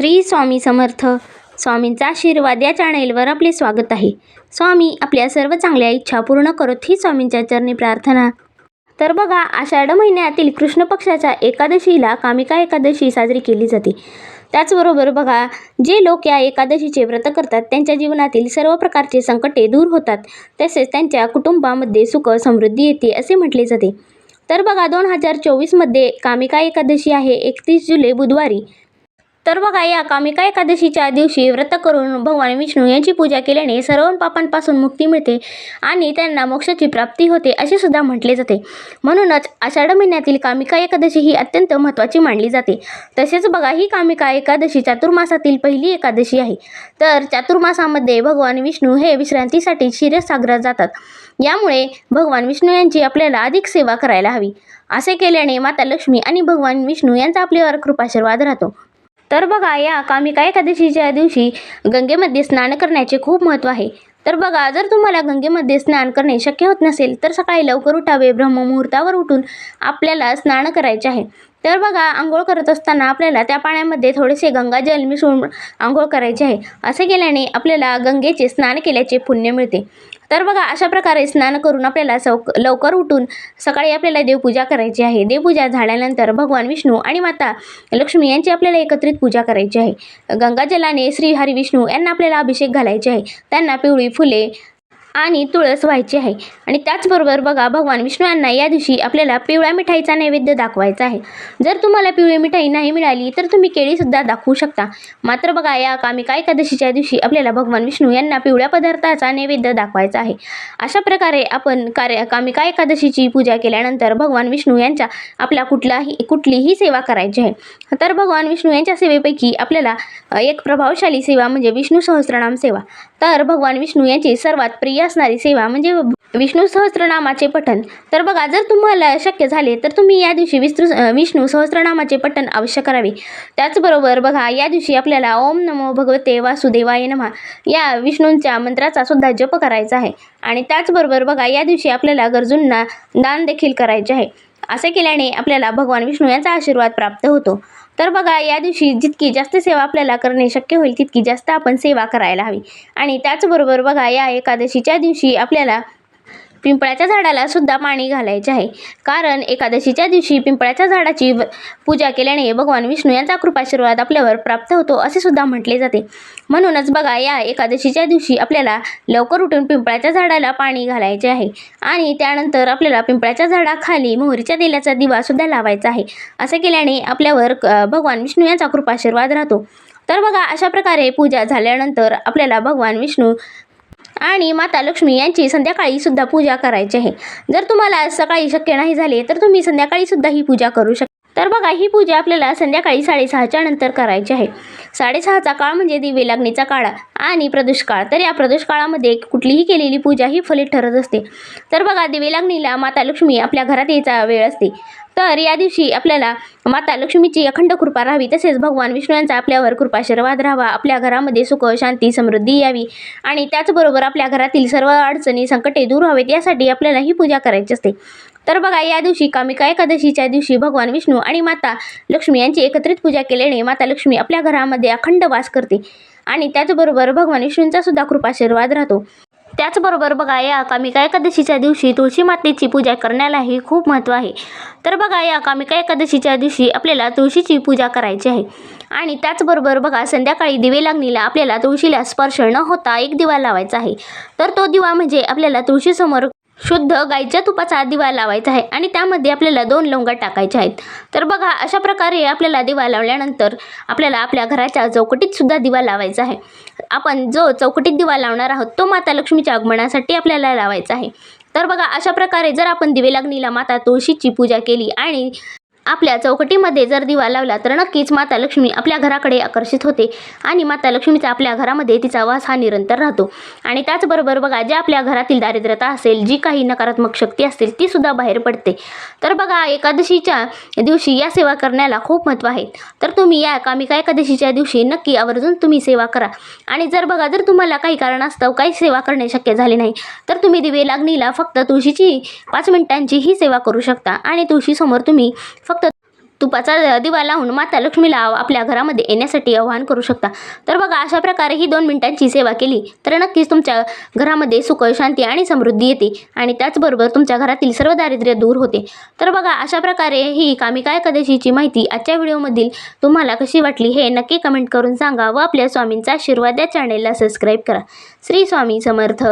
श्री स्वामी समर्थ. स्वामींचा आशीर्वाद या चॅनेलवर आपले स्वागत आहे. स्वामी आपल्या सर्व चांगल्या इच्छा पूर्ण करत ही स्वामींच्या चरणी प्रार्थना. तर बघा आषाढ महिन्यातील कृष्ण पक्षाच्या एकादशीला कामिका एकादशी साजरी केली जाते. त्याचबरोबर बघा जे लोक या एकादशीचे व्रत करतात त्यांच्या जीवनातील सर्व प्रकारचे संकटे दूर होतात. तसेच त्यांच्या कुटुंबामध्ये सुख समृद्धी येते असे म्हटले जाते. तर बघा दोन हजार चोवीसमध्ये कामिका एकादशी आहे एकतीस जुलै बुधवारी. तर बघा या कामिका एकादशीच्या दिवशी व्रत करून भगवान विष्णू यांची पूजा केल्याने सर्व पापांपासून मुक्ती मिळते आणि त्यांना मोक्षाची प्राप्ती होते असे सुद्धा म्हटले जाते. म्हणूनच आषाढ महिन्यातील कामिका एकादशी ही अत्यंत महत्त्वाची मानली जाते. तसेच बघा ही कामिका एकादशी चातुर्मासातील पहिली एकादशी आहे. तर चातुर्मासामध्ये भगवान विष्णू हे विश्रांतीसाठी क्षीरसागरात जातात. यामुळे भगवान विष्णू यांची आपल्याला अधिक सेवा करायला हवी. असे केल्याने माता लक्ष्मी आणि भगवान विष्णू यांचा आपल्यावर कृपाशीर्वाद राहतो. तर बघा या कामिका एकादशीच्या दिवशी गंगेमध्ये स्नान करण्याचे खूप महत्त्व आहे. तर बघा जर तुम्हाला गंगेमध्ये स्नान करणे शक्य होत नसेल तर सकाळी लवकर उठावे ब्रह्ममुहूर्तावर उठून आपल्याला स्नान करायचे आहे. तर बघा आंघोळ करत असताना आपल्याला त्या पाण्यामध्ये थोडेसे गंगाजल मिसळून आंघोळ करायचे आहे. असे केल्याने आपल्याला गंगेचे स्नान केल्याचे पुण्य मिळते. तर बघा अशा प्रकारे स्नान करून आपल्याला सौ लवकर उठून सकाळी आपल्याला देवपूजा करायची आहे. देवपूजा झाल्यानंतर भगवान विष्णू आणि माता लक्ष्मी यांची आपल्याला एकत्रित पूजा करायची आहे. गंगाजलाने श्री हरिविष्णू यांना आपल्याला अभिषेक घालायचे आहे. त्यांना पिवळी फुले आणि तुळस व्हायची आहे. आणि त्याचबरोबर बघा भगवान विष्णू यांना या दिवशी आपल्याला पिवळ्या मिठाईचा नैवेद्य दाखवायचा आहे. जर तुम्हाला पिवळी मिठाई नाही मिळाली तर तुम्ही केळीसुद्धा दाखवू शकता. मात्र बघा या कामिका एकादशीच्या दिवशी आपल्याला भगवान विष्णू यांना पिवळ्या पदार्थाचा नैवेद्य दाखवायचा आहे. अशा प्रकारे आपण कार्य कामिका एकादशीची पूजा केल्यानंतर भगवान विष्णू यांच्या आपल्या कुठलाही कुठलीही सेवा करायची आहे. तर भगवान विष्णू यांच्या सेवेपैकी आपल्याला एक प्रभावशाली सेवा म्हणजे विष्णू सहस्रनाम सेवा. तर भगवान विष्णू यांची सर्वात प्रिय असणारी सेवा म्हणजे विष्णू सहस्त्रनामाचे पठण. तर बघा जर तुम्हाला शक्य झाले तर तुम्ही या दिवशी विस्तृ विष्णू सहस्त्रनामाचे पठण अवश्य करावे. त्याचबरोबर बघा या दिवशी आपल्याला ओम नमो भगवते वासुदेवाय नमः या विष्णूंच्या मंत्राचा सुद्धा जप करायचा आहे. आणि त्याचबरोबर बघा या दिवशी आपल्याला गरजूंना दान देखील करायचे आहे. असे केल्याने आपल्याला भगवान विष्णू यांचा आशीर्वाद प्राप्त होतो. तर बघा या दिवशी जितकी जास्त सेवा आपल्याला करणे शक्य होईल तितकी जास्त आपण सेवा करायला हवी. आणि त्याचबरोबर बघा या एकादशीच्या दिवशी आपल्याला पिंपळाच्या झाडाला सुद्धा पाणी घालायचे आहे. कारण एकादशीच्या दिवशी पिंपळाच्या झाडाची व- पूजा केल्याने भगवान विष्णू यांचा कृपाशीर्वाद आपल्यावर प्राप्त होतो असे सुद्धा म्हटले जाते. म्हणूनच बघा या एकादशीच्या दिवशी आपल्याला लवकर उठून पिंपळाच्या झाडाला पाणी घालायचे आहे. आणि त्यानंतर आपल्याला पिंपळाच्या झाडाखाली मोहरीच्या तेलाचा दिवा सुद्धा लावायचा आहे. असे केल्याने आपल्यावर भगवान विष्णू यांचा कृपाशीर्वाद राहतो. तर बघा अशा प्रकारे पूजा झाल्यानंतर आपल्याला भगवान विष्णू आणि माता लक्ष्मी यांची संध्याकाळी सुद्धा पूजा करायची आहे. जर तुम्हाला सकाळी शक्य नाही झाले तर तुम्ही संध्याकाळी सुद्धा ही पूजा करू शकता. तर बघा ही पूजा आपल्याला संध्याकाळी साडेसहाच्या नंतर करायची आहे. साडेसहाचा काळ म्हणजे दिवे लागणीचा काळ आणि प्रदोष काळ तर या प्रदोष काळामध्ये कुठलीही केलेली पूजा ही फलित ठरत असते. तर बघा दिवे लागणीला माता लक्ष्मी आपल्या घरात यायचा वेळ असते. तर या दिवशी आपल्याला माता लक्ष्मीची अखंड कृपा राहावी. तसेच भगवान विष्णू यांचा आपल्यावर कृपाशीर्वाद राहावा. आपल्या घरामध्ये सुख शांती समृद्धी यावी. आणि त्याचबरोबर आपल्या घरातील सर्व अडचणी संकटे दूर व्हावेत यासाठी आपल्याला ही पूजा करायची असते. तर बघा या दिवशी कामिका एकादशीच्या दिवशी भगवान विष्णू आणि माता लक्ष्मी यांची एकत्रित पूजा केल्याने माता लक्ष्मी आपल्या घरामध्ये अखंड वास करते आणि त्याचबरोबर भगवान विष्णूंचा सुद्धा कृपाशीर्वाद राहतो. त्याचबरोबर बघा या कामिका एकादशीच्या दिवशी तुळशी मातेची पूजा करण्यालाही खूप महत्त्व आहे. तर बघा या कामिका एकादशीच्या दिवशी आपल्याला तुळशीची पूजा करायची आहे. आणि त्याचबरोबर बघा संध्याकाळी दिवे लागणीला आपल्याला तुळशीला स्पर्श न होता एक दिवा लावायचा आहे. तर तो दिवा म्हणजे आपल्याला तुळशीसमोर शुद्ध गाईच्या तुपाचा दिवा लावायचा आहे आणि त्यामध्ये आपल्याला दोन लवंगा टाकायच्या आहेत. तर बघा अशा प्रकारे आपल्याला दिवा लावल्यानंतर आपल्याला आपल्या घराच्या चौकटीतसुद्धा दिवा लावायचा आहे. आपण जो चौकटीत दिवा लावणार आहोत तो माता लक्ष्मीच्या आगमनासाठी आपल्याला लावायचा आहे. तर बघा अशा प्रकारे जर आपण दिवे लागणीला माता तुळशीची पूजा केली आणि आपल्या चौकटीमध्ये जर दिवा लावला तर नक्कीच माता लक्ष्मी आपल्या घराकडे आकर्षित होते आणि माता लक्ष्मीचा आपल्या घरामध्ये तिचा वास हा निरंतर राहतो. आणि त्याचबरोबर बघा ज्या आपल्या घरातील दारिद्र्यता असेल जी काही नकारात्मक शक्ती असतील ती सुद्धा बाहेर पडते. तर बघा एकादशीच्या दिवशी या सेवा करण्याला खूप महत्त्व आहे. तर तुम्ही या कामिका एकादशीच्या दिवशी नक्की आवर्जून तुम्ही सेवा करा. आणि जर बघा जर तुम्हाला काही कारणास्तव काही सेवा करणे शक्य झाले नाही तर तुम्ही दिवे लागणीला फक्त तुळशीची पाच मिनिटांची ही सेवा करू शकता. आणि तुळशीसमोर तुम्ही फक्त तुपाचा दिवा लावून माता लक्ष्मीला आपल्या घरामध्ये येण्यासाठी आवाहन करू शकता. तर बघा अशा प्रकारे ही दोन मिनिटांची सेवा केली. तर नक्कीच तुमच्या घरामध्ये सुख शांती आणि समृद्धी येते आणि त्याचबरोबर तुमच्या घरातील सर्व दारिद्र्य दूर होते. तर बघा अशा प्रकारे ही कामिका एकादशीची माहिती आजच्या व्हिडिओमधील तुम्हाला कशी वाटली हे नक्की कमेंट करून सांगा व आपल्या स्वामींचा आशीर्वाद या चॅनेलला सबस्क्राईब करा. श्री स्वामी समर्थ.